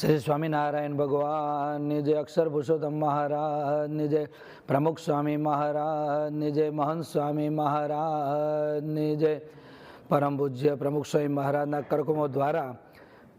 શ્રી સ્વામિનારાયણ ભગવાનની જય અક્ષર પુરુષોત્તમ મહારાજની જય પ્રમુખ સ્વામી મહારાજની જય મહંત સ્વામી મહારાજની જય પરમ પૂજ્ય પ્રમુખ સ્વામી મહારાજના કરકમો દ્વારા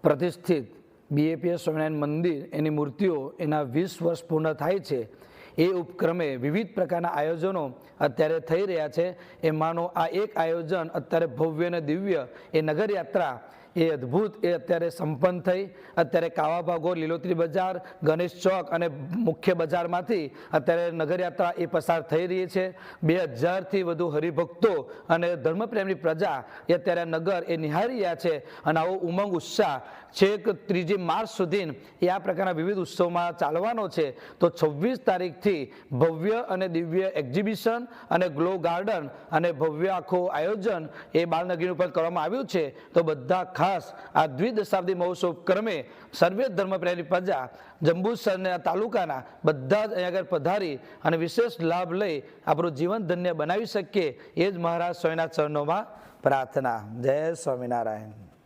પ્રતિષ્ઠિત બીએપીએસ સ્વામિનારાયણ મંદિર, એની મૂર્તિઓ એના વીસ વર્ષ પૂર્ણ થાય છે. એ ઉપક્રમે વિવિધ પ્રકારના આયોજનો અત્યારે થઈ રહ્યા છે. એમાંનું આ એક આયોજન અત્યારે ભવ્ય અને દિવ્ય એ નગર યાત્રા એ અદ્ભુત, એ અત્યારે સંપન્ન થઈ. અત્યારે કાવા લીલોત્રી બજાર, ગણેશ ચોક અને મુખ્ય બજારમાંથી અત્યારે નગરયાત્રા એ પસાર થઈ રહી છે. બે હજારથી વધુ હરિભક્તો અને ધર્મપ્રેમની પ્રજા એ અત્યારે નગર એ નિહાળી રહ્યા છે અને આવો ઉમંગ, ઉત્સાહ છેક ત્રીજી માર્ચ સુધી એ આ પ્રકારના વિવિધ ઉત્સવમાં ચાલવાનો છે. તો છવ્વીસ તારીખથી ભવ્ય અને દિવ્ય એક્ઝિબિશન અને ગ્લો ગાર્ડન અને ભવ્ય આખું આયોજન એ બાળનગરીનું પણ કરવામાં આવ્યું છે. તો બધા ખાસ આ દ્વિદશાબ્દી મહોત્સવ ક્રમે સર્વે ધર્મપ્રેમી પ્રજા જંબુસરના તાલુકાના બધા જ અહીં આગળ પધારી અને વિશેષ લાભ લઈ આપણું જીવન ધન્ય બનાવી શકીએ એ જ મહારાજ સ્વામિનાથ ચરણોમાં પ્રાર્થના. જય સ્વામિનારાયણ.